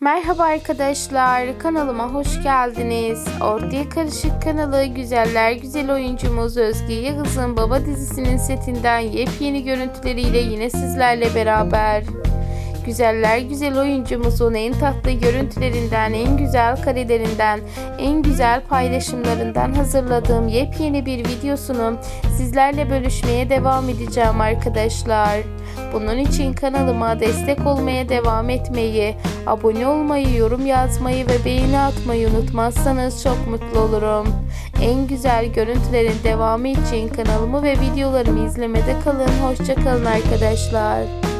Merhaba arkadaşlar, kanalıma hoş geldiniz. Ortaya Karışık kanalı güzeller güzel oyuncumuz Özge Yağız'ın Baba dizisinin setinden yepyeni görüntüleriyle yine sizlerle beraber. Güzeller güzel oyuncumuzun en tatlı görüntülerinden, en güzel karelerinden, en güzel paylaşımlarından hazırladığım yepyeni bir videosunu sizlerle bölüşmeye devam edeceğim arkadaşlar. Bunun için kanalıma destek olmaya devam etmeyi, abone olmayı, yorum yazmayı ve beğeni atmayı unutmazsanız çok mutlu olurum. En güzel görüntülerin devamı için kanalımı ve videolarımı izlemede kalın. Hoşçakalın arkadaşlar.